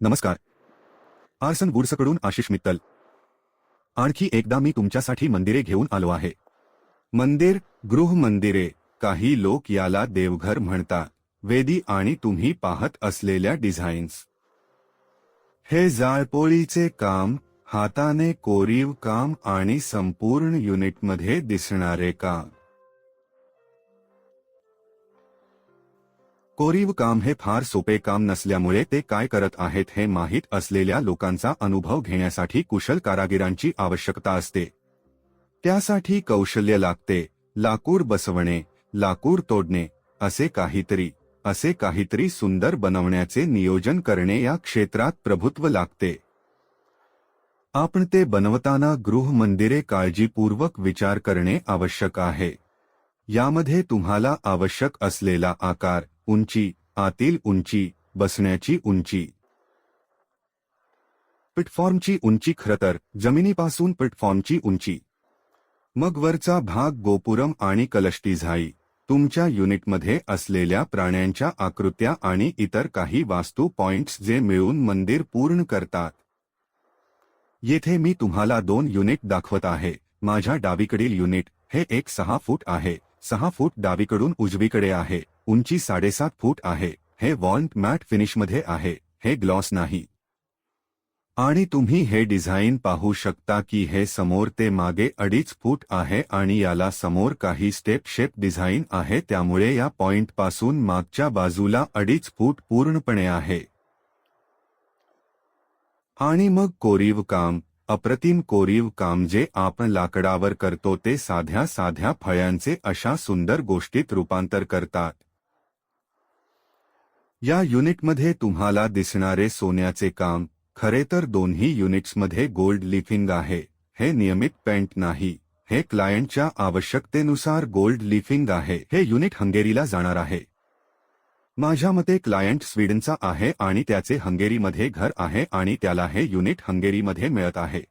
नमस्कार. आर्सन वुड्सकडून आशिष मित्तल. आणखी एकदा मी तुमच्यासाठी मंदिरे घेऊन आलो आहे. मंदिर गृह मंदिरे काही लोक याला देवघर म्हणतात वेदी आणि तुम्ही पाहत असलेल्या डिझाईन्स. हे जाळपोळीचे काम हाताने कोरीव काम आणि संपूर्ण युनिटमध्ये दिसणारे काम. कोरीव काम हे फार सोपे काम नसल्यामुळे ते काय करत आहेत हे माहीत असलेल्या लोकांचा अनुभव घेण्यासाठी कुशल कारागिरांची आवश्यकता असते. त्यासाठी कौशल्य लागते. लाकूड बसवणे लाकूड तोडणे असे काहीतरी असे काहीतरी सुंदर बनवण्याचे नियोजन करणे या क्षेत्रात प्रभुत्व लागते. आपण ते बनवताना गृह मंदिरे काळजीपूर्वक विचार करणे आवश्यक आहे. यामध्ये तुम्हाला आवश्यक असलेला आकार उंची आतील उंची बसण्याची उंची. प्लॅटफॉर्मची उंची खरं तर जमिनीपासून प्लॅटफॉर्मची उंची. मग वरचा भाग गोपुरम आणि कलष्टी झाई तुमच्या युनिटमध्ये असलेल्या प्राण्यांच्या आकृत्या आणि इतर काही वास्तू पॉइंट्स जे मिळून मंदिर पूर्ण करतात. येथे मी तुम्हाला दोन युनिट दाखवत आहे माझ्या डावीकडील युनिट हे एक सहा फूट आहे सहा फूट डावीकडून उजवीकडे आहे. उंची साडेसात फूट आहे. हे वॉल्ट मॅट फिनिशमध्ये आहे. हे ग्लॉस नाही. आणि तुम्ही हे डिझाईन पाहू शकता की हे समोर ते मागे अडीच फूट आहे आणि याला समोर काही स्टेप शेप डिझाईन आहे. त्यामुळे या पॉइंट पासून मागच्या बाजूला अडीच फूट पूर्णपणे आहे. आणि मग कोरीव काम. अप्रतिम कोरीव काम जे आपण लाकडावर करतो ते साध्या साध्या फळ्यांचे अशा सुंदर गोष्टीत रूपांतर करतात. या युनिटमध्ये तुम्हाला दिसणारे सोन्याचे काम खरे तर दोन्ही युनिट्समध्ये गोल्ड लिफिंग आहे हे नियमित पेंट नाही हे क्लायंटच्या आवश्यकतेनुसार गोल्ड लिफिंग आहे हे युनिट हंगेरीला जाणार आहे. माझ्या मते क्लायंट स्वीडनचा आहे आणि त्याचे हंगेरीमध्ये घर आहे आणि त्याला हे युनिट हंगेरीमध्ये मिळत आहे.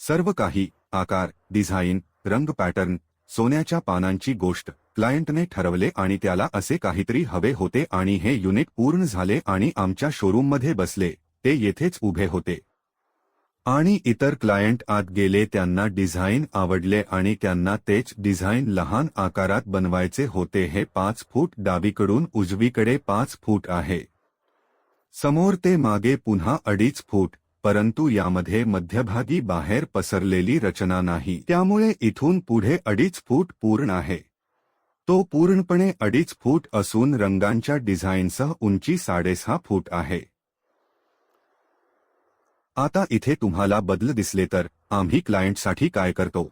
सर्व काही आकार डिझाईन रंग पॅटर्न सोन्याच्या पानांची गोष्ट क्लायंटने ठरवले आणि त्याला असे काहीतरी हवे होते आणि हे युनिट पूर्ण झाले आणि आमच्या शोरूममध्ये बसले ते येथेच उभे होते. आणि इतर क्लायंट आत गेले त्यांना डिझाईन आवडले आणि त्यांना तेच डिझाईन लहान आकारात बनवायचे होते. हे पाच फूट डावीकडून उजवीकडे पाच फूट आहे. समोर ते मागे पुन्हा अडीच फूट परंतु यामध्ये मध्यभागी बाहेर पसरलेली रचना नाही. त्यामुळे इथून पुढे अडीच फूट पूर्ण आहे. तो पूर्णपणे अडीच फूट असून रंगांच्या डिझाईनसह उंची साडेसहा फूट आहे. आता इथे तुम्हाला बदल दिसले तर आम्ही क्लायंटसाठी काय करतो?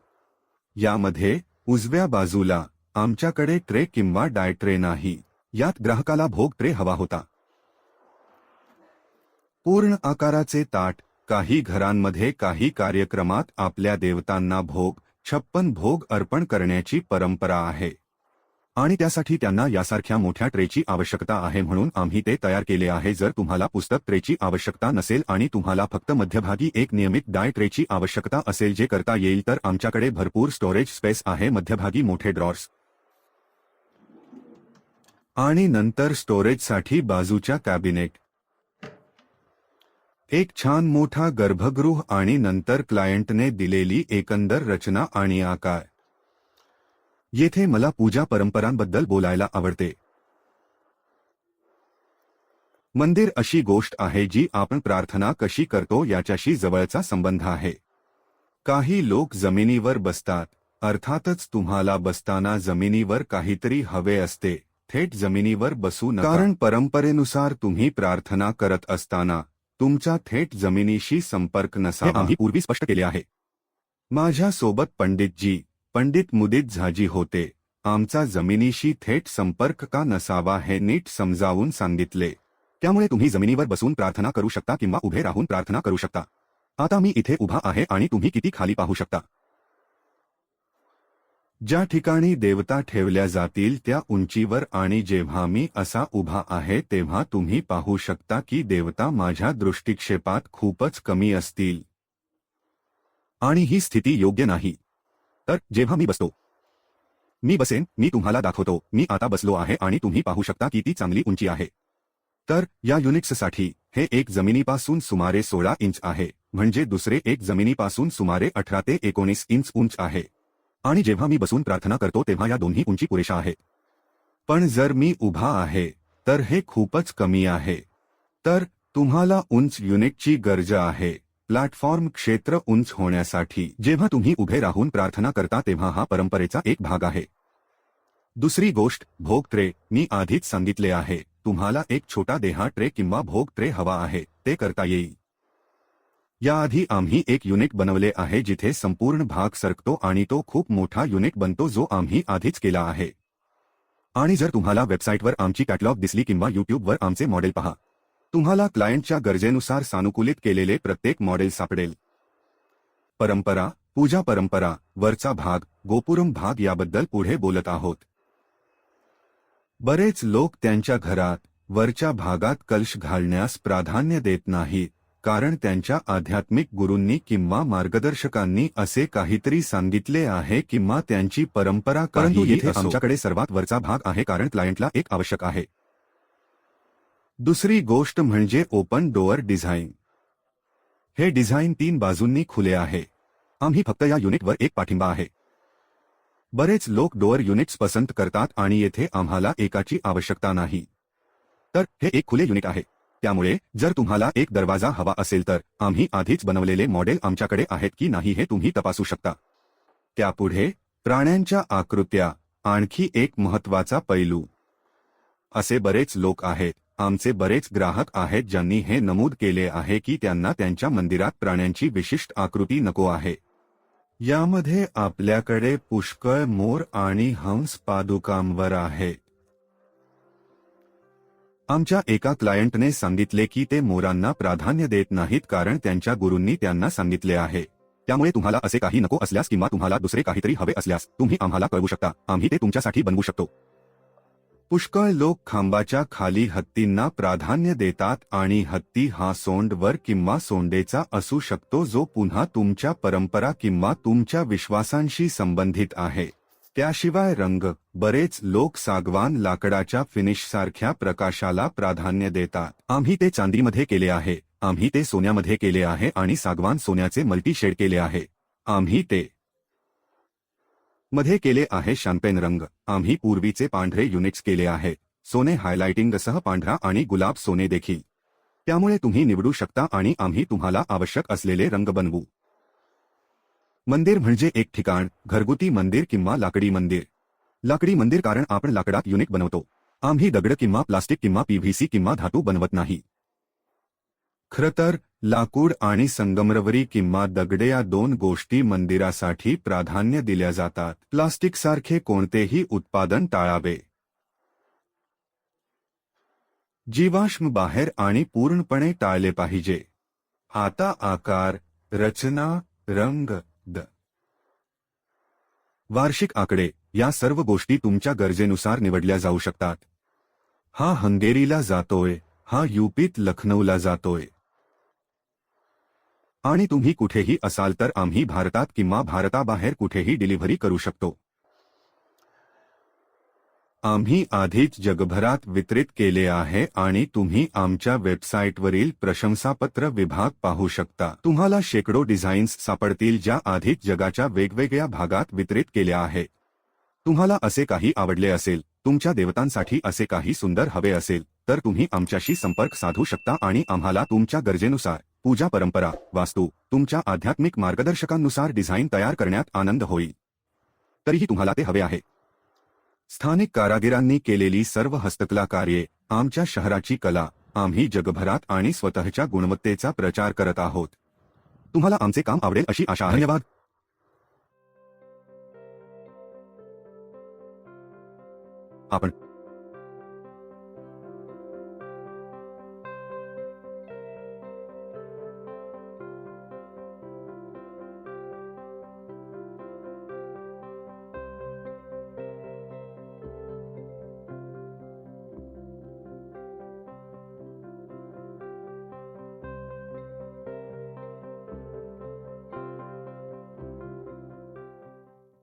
यामध्ये उजव्या बाजूला आमच्याकडे ट्रे किंवा डाय ट्रे नाही. यात ग्राहकाला भोग ट्रे हवा होता. पूर्ण आकाराचे ताट काही घरांमध्ये काही कार्यक्रमात आपल्या देवतांना भोग छप्पन भोग अर्पण करण्याची परंपरा आहे. आणि त्यासाठी त्यांना यासारख्या मोठ्या ट्रेची आवश्यकता आहे म्हणून आम्ही ते तयार केले आहे. जर तुम्हाला पुस्तक ट्रेची आवश्यकता नसेल आणि तुम्हाला फक्त मध्यभागी एक नियमित डाय ट्रेची आवश्यकता असेल जे करता येईल तर आमच्याकडे भरपूर स्टोरेज स्पेस आहे. मध्यभागी मोठे ड्रॉर्स. आणि नंतर स्टोरेजसाठी बाजूच्या कॅबिनेट. एक छान मोठा गर्भगृह आणि नंतर क्लायंटने दिलेली एकंदर रचना आणि आकार. येथे मला पूजा परंपरांबद्दल बोलायला आवडते. मंदिर अशी गोष्ट आहे जी आपण प्रार्थना कशी करतो याच्याशी जवळचा संबंध आहे. काही लोक जमिनीवर बसतात अर्थातच तुम्हाला बसताना जमिनीवर काहीतरी हवे असते थेट जमिनीवर बसू नका. कारण परंपरेनुसार तुम्ही प्रार्थना करत असताना तुमचा थेट जमिनीशी संपर्क नसावा. आम्ही पूर्वी स्पष्ट केले आहे. माझ्या सोबत पंडितजी पंडित मुदित झाजी होते. आमचा जमिनीशी थेट संपर्क का नसावा हे नीट समजावून सांगितले. त्यामुळे तुम्ही जमिनीवर बसून प्रार्थना करू शकता किंवा उभे राहून प्रार्थना करू शकता. आता मी इथे उभा आहे आणि तुम्ही किती खाली पाहू शकता. ज्या ठिकाणी देवता ठेवल्या जातील त्या उंचीवर आणि जेव्हा मी असा उभा आहे तेव्हा तुम्ही पाहू शकता की देवता माझ्या दृष्टिक्षेपात खूपच कमी असतील. आणि ही स्थिती योग्य नाही. तर जेव्हा मी बसतो मी बसेन मी तुम्हाला दाखवतो. मी आता बसलो आहे आणि तुम्ही पाहू शकता की ती चांगली उंची आहे. तर या युनिट्ससाठी हे एक जमिनीपासून सुमारे सोळा इंच आहे म्हणजे दुसरे एक जमिनीपासून सुमारे अठरा ते एकोणीस इंच उंच आहे. आणि जेव्हा मी बसून प्रार्थना करतो तेव्हा या दोन्ही उंची पुरेशा आहे. पण जर मी उभा आहे तर हे खूपच कमी आहे. तर तुम्हाला उंच युनिटची गरज आहे. प्लॅटफॉर्म क्षेत्र उंच होण्यासाठी जेव्हा तुम्ही उभे राहून प्रार्थना करता तेव्हा हा परंपरेचा एक भाग आहे. दुसरी गोष्ट भोगत्रे मी आधीच सांगितले आहे तुम्हाला एक छोटा देहा ट्रे किंवा भोग त्रे हवा आहे ते करता येईल. याआधी आम्ही एक युनिट बनवले आहे जिथे संपूर्ण भाग सरकतो आणि तो खूप मोठा युनिट बनतो जो आम्ही आधीच केला आहे. आणि जर तुम्हाला वेबसाईटवर आमची कॅटलॉग दिसली किंवा युट्यूबवर आमचे मॉडेल पहा तुम्हाला क्लायंटच्या गरजेनुसार सानुकूलित केलेले प्रत्येक मॉडेल सापडेल. परंपरा पूजा परंपरा वरचा भाग गोपुरम भाग याबद्दल पुढे बोलत आहोत. बरेच लोक त्यांच्या घरात वरच्या भागात कलश घालण्यास प्राधान्य देत नाहीत कारण त्यांच्या आध्यात्मिक गुरूंनी किंवा मार्गदर्शकांनी असे काहीतरी सांगितले आहे किंवा त्यांची परंपरा परंतु येथे. आमच्याकडे सर्वात वरचा भाग आहे कारण क्लायंटला एक आवश्यक आहे. दुसरी गोष्ट म्हणजे ओपन डोअर डिझाईन. हे डिझाईन तीन बाजूंनी खुले आहे. आम्ही फक्त या युनिटवर एक पाठिंबा आहे. बरेच लोक डोअर युनिट्स पसंत करतात आणि येथे आम्हाला एकाची आवश्यकता नाही. तर हे एक खुले युनिट आहे. त्यामुळे जर तुम्हाला एक दरवाजा हवा असेल तर आम्ही आधीच बनवलेले मॉडेल आमच्याकडे आहेत की नाही हे तुम्ही तपासू शकता. त्यापुढे प्राण्यांच्या आकृत्या आणखी एक महत्त्वाचा पैलू. असे बरेच लोक आहेत. आमचे बरेच ग्राहक आहेत ज्यांनी हे नमूद केले आहे की त्यांना त्यांच्या मंदिरात प्राण्यांची विशिष्ट आकृती नको आहे. यामध्ये आपल्याकडे पुष्कळ मोर आणि हंस पादुकांवर आहे. आमच्या एका क्लायंटने सांगितले की ते मोरांना प्राधान्य देत नाहीत कारण त्यांच्या गुरूंनी त्यांना सांगितले आहे. त्यामुळे तुम्हाला असे काही नको असल्यास किंवा तुम्हाला दुसरे काहीतरी हवे असल्यास तुम्ही आम्हाला कळवू शकता. आम्ही ते तुमच्यासाठी बनवू शकतो. पुष्कळ लोक खांबाच्या खाली हत्तींना प्राधान्य देतात आणि हत्ती हा सोंडवर किंवा सोंडेचा असू शकतो जो पुन्हा तुमच्या परंपरा किंवा तुमच्या विश्वासांशी संबंधित आहे. त्याशिवाय रंग बरेच लोक सागवान लाकडाच्या फिनिशसारख्या प्रकाशाला प्राधान्य देतात. आम्ही ते चांदीमध्ये केले आहे आम्ही ते सोन्यामध्ये केले आहे आणि सागवान सोन्याचे मल्टी शेड केले आहे. आम्ही ते मध्ये केले आहे शॅम्पेन रंग. आम्ही पूर्वीचे पांढरे युनिट्स केले आहे सोने हायलाइटिंगसह पांढरा आणि गुलाब सोने देखील. त्यामुळे तुम्ही निवडू शकता आणि आम्ही तुम्हाला आवश्यक असलेले रंग बनवू. मंदिर म्हणजे एक ठिकाण घरगुती मंदिर किंवा लाकडी मंदिर. लाकडी मंदिर कारण आपण लाकडात युनिट बनवतो. आम्ही दगड किंवा प्लास्टिक किंवा पीव्हीसी किंवा धातू बनवत नाही. खरं तर लाकूड आणि संगमरवरी किंवा दगडे या दोन गोष्टी मंदिरासाठी प्राधान्य दिल्या जातात. प्लास्टिकसारखे कोणतेही उत्पादन टाळावे. जीवाश्म बाहेर आणि पूर्णपणे टाळले पाहिजे. आता आकार रचना रंग द. वार्षिक आकडे या सर्व गोष्टी तुमच्या गरजेनुसार निवडल्या जाऊ शकतात. हा हंगेरीला जातोय हा युपीत लखनौला जातोय. आणि तुम्ही कुठेही असाल तर आम्ही भारतात किंवा भारताबाहेर कुठेही डिलिव्हरी करू शकतो. आम्ही आधीच जगभरात वितरित केले आहे आणि तुम्ही आमच्या वेबसाईटवरील प्रशंसापत्र विभाग पाहू शकता. तुम्हाला शेकडो डिझाईन्स सापडतील ज्या आधीच जगाच्या वेगवेगळ्या भागात वितरित केल्या आहे. तुम्हाला असे काही आवडले असेल तुमच्या देवतांसाठी असे काही सुंदर हवे असेल तर तुम्ही आमच्याशी संपर्क साधू शकता आणि आम्हाला तुमच्या गरजेनुसार पूजा परंपरा वास्तू तुमच्या आध्यात्मिक मार्गदर्शकांनुसार डिझाईन तयार करण्यात आनंद होईल. तरीही तुम्हाला ते हवे आहे. स्थानिक कारागिरांनी केलेली सर्व हस्तकला कार्ये आमच्या शहराची कला आम्ही जगभरात आणि स्वतःच्या गुणवत्तेचा प्रचार करत आहोत. तुम्हाला आमचे काम आवडेल अशी आशा धन्यवाद. आपण